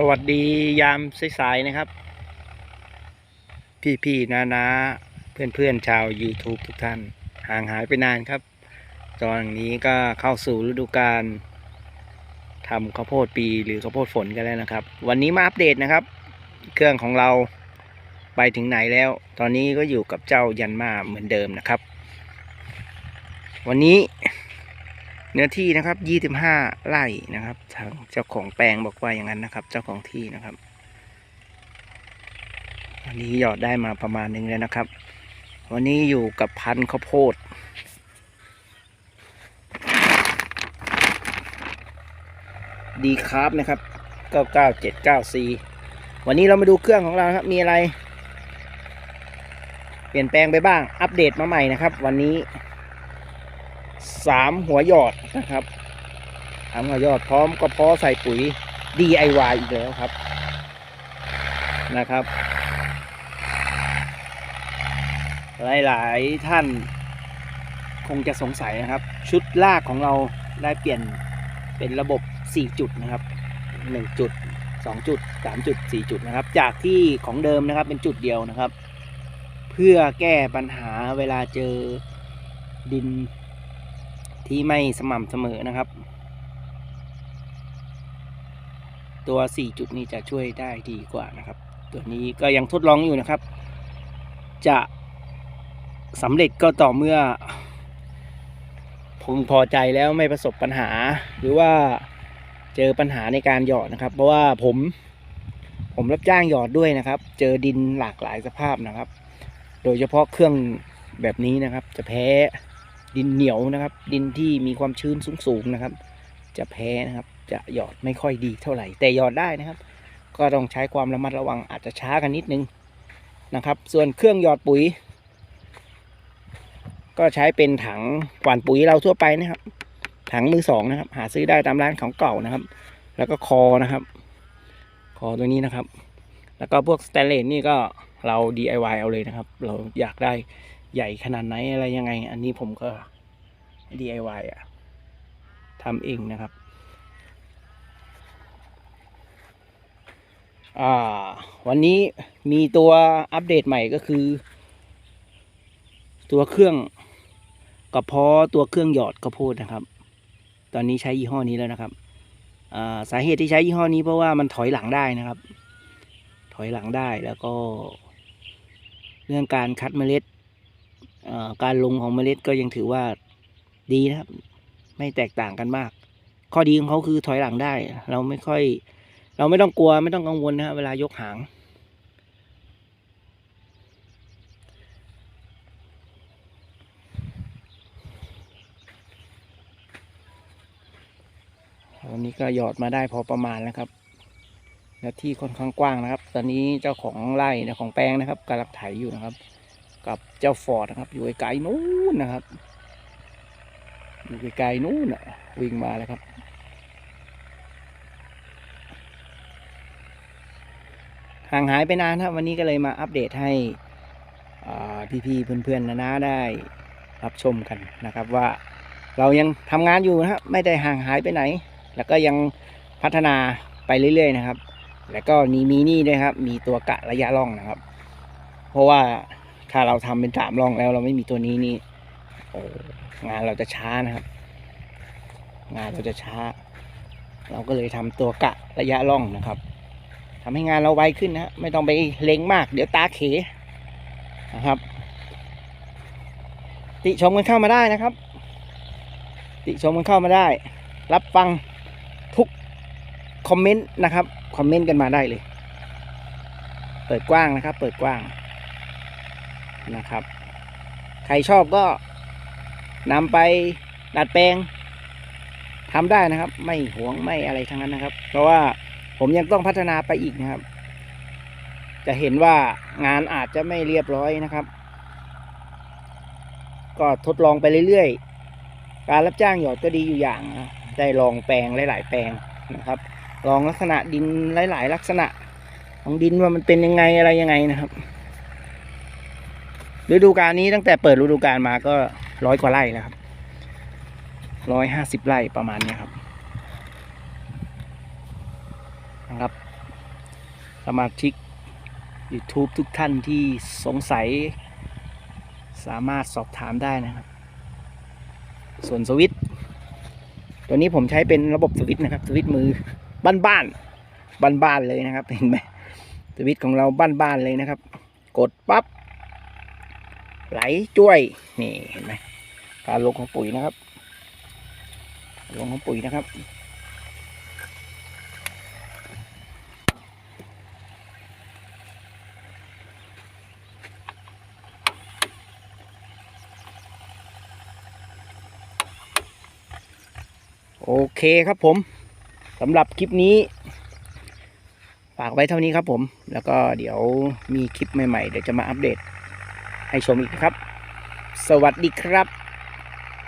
สวัสดียามสายๆนะครับ พี่ๆนานาเพื่อนๆชาว YouTube ทุกท่าน ห่างหายไปนานครับ ตอนนี้ก็เข้าสู่ฤดูกาลทำข้าวโพดปีหรือข้าวโพดฝนกันแล้วนะครับ วันนี้มาอัปเดตนะครับ เครื่องของเราไปถึงไหนแล้ว ตอนนี้ก็อยู่กับเจ้ายันมาเหมือนเดิมนะครับ วันนี้ เนื้อที่นะครับยี่สิบห้าไร่นะครับทางเจ้าของแปลงบอกว่าอย่างนั้นนะครับ เจ้าของที่นะครับวันนี้หยอดได้มาประมาณหนึงแล้วนะครับ วันนี้อยู่กับพันธุ์ข้าวโพดดีครับนะครับ 99794วันนี้เรามาดูเครื่องของเราครับ มีอะไร เปลี่ยนแปลงไปบ้าง อัปเดตมาใหม่นะครับ วันนี้ สามหัวหยอดนะครับสามหัวหยอดพร้อมก็พอใส่ปุ๋ย DIY อีกแล้วครับนะครับ หลายๆท่านคงจะสงสัยนะครับ ชุดลากของเราได้เปลี่ยนเป็นระบบ 4 จุดนะครับ 1 จุด 2 จุด 3 จุด 4 จุดนะครับ จากที่ของเดิมนะครับเป็นจุดเดียวนะครับ เพื่อแก้ปัญหาเวลาเจอดิน ที่ไม่สม่ำเสมอนะครับ ตัว 4 จุดนี้จะช่วยได้ดีกว่านะครับ ตัวนี้ก็ยังทดลองอยู่นะครับ จะสำเร็จก็ต่อเมื่อพึงพอใจแล้วไม่ประสบปัญหา หรือว่าเจอปัญหาในการหยอดนะครับ เพราะว่าผมผมรับจ้างหยอดด้วยนะครับ เจอดินหลากหลายสภาพนะครับ โดยเฉพาะเครื่องแบบนี้นะครับ จะแพ้ ดินเหนียวนะครับ ดินที่มีความชื้นสูงๆนะครับ จะแพ้นะครับจะหยอดไม่ค่อยดีเท่าไหร่ แต่หยอดได้นะครับ ก็ต้องใช้ความระมัดระวังอาจจะช้ากันนิดนึงนะครับ ส่วนเครื่องหยอดปุ๋ย ก็ใช้เป็นถังหว่านปุ๋ยเราทั่วไปนะครับ ถังมือสองนะครับ หาซื้อได้ตามร้านของเก่านะครับ แล้วก็คอนะครับ คอตัวนี้นะครับ แล้วก็พวกสแตนเลสนี่ก็เรา DIY เอาเลยนะครับ เราอยากได้ ใหญ่ขนาดไหนอะไรยังไง อันนี้ผมก็ DIY อะทำเองนะครับ อ่า วันนี้มีตัวอัปเดตใหม่ก็คือ ตัวเครื่องกระเพาะตัวเครื่องหยอดข้าวโพดนะครับ ตอนนี้ใช้ยี่ห้อนี้แล้วนะครับอ่าสาเหตุที่ใช้ยี่ห้อนี้เพราะว่ามันถอยหลังได้นะครับ ถอยหลังได้แล้วก็ เรื่องการคัดเมล็ด การลงของเมล็ดก็ยังถือว่าดีนะครับ ไม่แตกต่างกันมาก ข้อดีของเขาคือถอยหลังได้ เราไม่ค่อย เราไม่ต้องกลัวไม่ต้องกังวลนะครับเวลายกหาง วันนี้ก็หยอดมาได้พอประมาณแล้วครับและที่ค่อนข้างกว้างนะครับ ตอนนี้เจ้าของไร่นะของแปลงนะครับกำลังไถอยู่นะครับ กับเจ้าฟอร์ดนะครับ อยู่ไกลๆนู้นนะครับ อยู่ไกลๆนู้นวิ่งมาแล้วครับ ห่างหายไปนานครับ วันนี้ก็เลยมาอัปเดตให้พี่ๆเพื่อนๆนะนะได้รับชมกันนะครับว่าเรายังทำงานอยู่นะครับไม่ได้ห่างหายไปไหน แล้วก็ยังพัฒนาไปเรื่อยๆนะครับ แล้วก็มีมีนี่ด้วยครับ มีตัวกะระยะล่องนะครับ เพราะว่า ถ้าเราทำเป็นสามล่องแล้ว เราไม่มีตัวนี้นี่โอ้งานเราจะช้านะครับ งานเราจะช้า เราก็เลยทำตัวกะระยะล่องนะครับทำให้งานเราไวขึ้นนะฮะไม่ต้องไปเล็งมาก เดี๋ยวตาเขนะครับ ติชมกันเข้ามาได้นะครับ ติชมกันเข้ามาได้ รับฟังทุกคอมเมนต์นะครับคอมเมนต์กันมาได้เลย เปิดกว้างนะครับ เปิดกว้าง นะครับ ใครชอบก็นำไปดัดแปลงทำได้นะครับ ไม่หวงไม่อะไรทั้งนั้นนะครับ เพราะว่าผมยังต้องพัฒนาไปอีกนะครับ จะเห็นว่างานอาจจะไม่เรียบร้อยนะครับ ก็ทดลองไปเรื่อยๆ การรับจ้างหยอดก็ดีอยู่อย่างนะได้ลองแปลงหลาย ๆ แปลงนะครับ ลองลักษณะดินหลาย ๆ ลักษณะของดินว่ามันเป็นยังไงอะไรยังไงนะครับ ฤดูกาลนี้ตั้งแต่เปิดฤดูกาลมาก็ร้อยกว่าไร่แล้วครับร้อยห้าสิบไร่ประมาณนี้ครับนะครับสมาชิก YouTube ทุกท่านที่สงสัย สามารถสอบถามได้นะครับ ส่วนสวิตตัวนี้ผมใช้เป็นระบบสวิตนะครับ สวิตมือบ้านๆบ้านๆเลยนะครับ เห็นไหมสวิตของเราบ้านๆเลยนะครับ กดปั๊บ ไหลจ้วย นี่เห็นไหมการลงของปุ๋ยนะครับ ลงของปุ๋ยนะครับ โอเคครับผมสำหรับคลิปนี้ ฝากไว้เท่านี้ครับผม แล้วก็เดี๋ยวมีคลิปใหม่ๆ เดี๋ยวจะมาอัปเดต ให้ชมอีกนะครับ สวัสดีครับ